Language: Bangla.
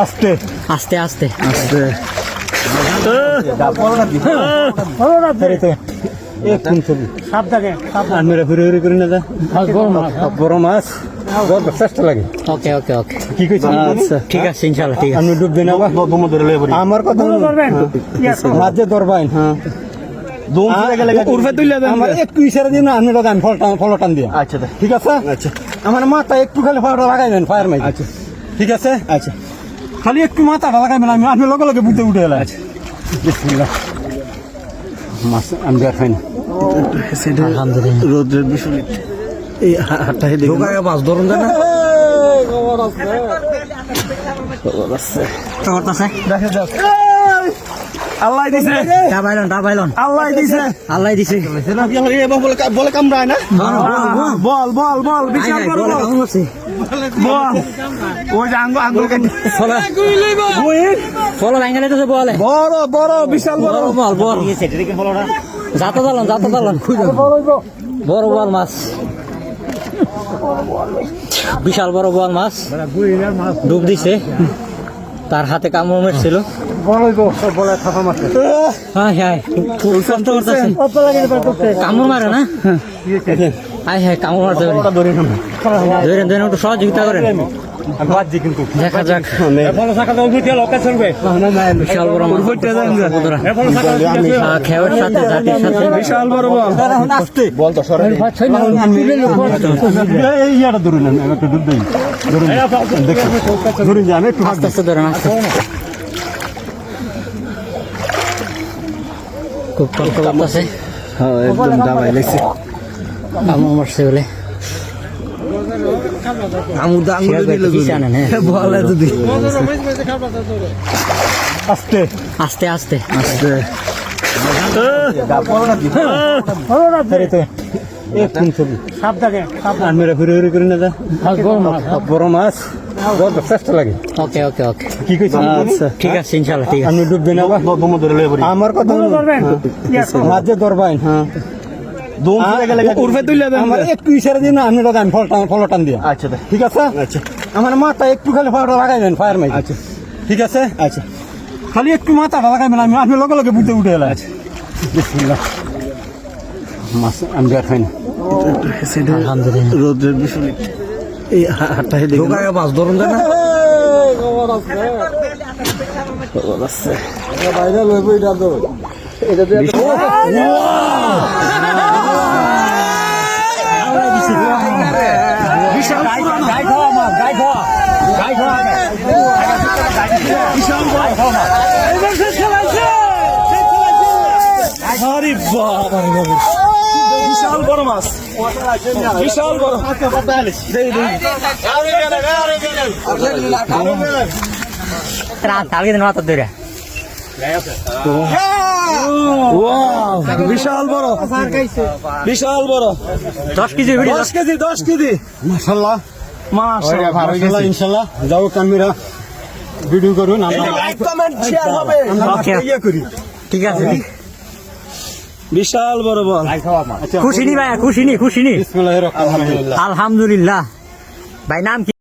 আস্তে। আস্তে আস্তে। আস্তে। বড় মাছ লাগে। ওকে ওকে ওকে। কি আচ্ছা। ঠিক আছে ইনশাল্লাহ ঠিক আমি ডুববে না দম ধরে লয়ে পড়ি আমার কথা বলো ধরবেন? হ্যাঁ। দেন দিন আচ্ছা ঠিক আছে? আচ্ছা। আমার মাথা একটু খালি ফায়ার লাগাইবেন ফায়ার মাই আচ্ছা। ঠিক আছে? আচ্ছা। খালি একটু মাথাটা লাগাইবেন আমি আমি লগে লগে বুঝতে উঠে এলাম আচ্ছা মাছ আমি আর খাই না। রোদ্রের এই হাতটা হেঁটে মাছ ধরুন না? খবর আছে। আল্লাহ দিছে। ডাবাইলন ডাবাইলন আল্লাহ দিছে। আল্লাহ দিছে। বলে কামড়ায় না বল বল বল বিশাল বড় বল বল। ওই যে আঙ্গুল ফলো তো বলে। বড় বড় বিশাল বড়। বল বল যাত দালন যাত দালন বড় বল মাছ। বিশাল বড় বল মাছ। ডুব দিছে। তার হাতে কামড় মেরছিল। বলে থাপা মারছে হ্যাঁ হ্যাঁ কষ্ট করতেছে কামড় মারে না আয় হ্যাঁ কামড় মারতে পারে ওটা ধরে না ধরেন ধরেন একটু সহযোগিতা করেন দেখা যাক বিশাল বড় সাথে জাতির সাথে বিশাল বড় ধরুন ধরুন ধরুন আস্তে আস্তে ধরেন আস্তে খুব কষ্ট আছে। হ্যাঁ একদম দাবাই লাগছে। কামড় মারছে বলে। আমু আনেন, হ্যাঁ। বলে যদি আস্তে। আস্তে আস্তে। আস্তে। কোন ছবি সাবধানে ঘুরে ঘুরে করে না যা বড় মাছ বড় চেষ্টা লাগে। ওকে ওকে ওকে। কি কইছি আচ্ছা ঠিক আছে ইনশাল্লাহ ঠিক আছে। আমি ডুববে না দম ধরে লয়ে পড়ি। আমার কথা ধরবেন? মাছ যে ধরবেন। হ্যাঁ। দিয়া। আচ্ছা ঠিক আছে? আচ্ছা। আমার মাথা একটু খালি ফায়ার লাগাইবেন ফায়ার মাই আচ্ছা। ঠিক আছে? আচ্ছা। খালি একটু মাথাটা লাগাইবেন আমি আমি লগে লগে বুঝতে উঠে এলাম। আচ্ছা। মাছ আমি আর খাই না। রোদ্রের বিশুলি এই হাতটা হেঁটে মাছ ধরুন না বাইরে লইব এটা তো এটা দিয়ে বিশাল গাই খাওয়া মাছ গাই খাওয়া গাই খাওয়া বিশাল গাই খাওয়া মাছ আরে বাবা রে বাবা বিশাল বড় মাছ। বিশাল বড়। তালকে দিন মাথা ধরে বিশাল বড়। বিশাল বড়। দশ কেজি দশ কেজি দশ কেজি। মাসাল্লাহ মাসাল্লাহ ইনশাল্লাহ যাও কামিরা ভিডিও করুন আমরা. ইয়ে করি। ঠিক আছে। বিশাল বড় বল। খুশি নি ভাই খুশি নি খুশি নি বিসমিল্লাহির আলহামদুলিল্লাহ। ভাই নাম কি?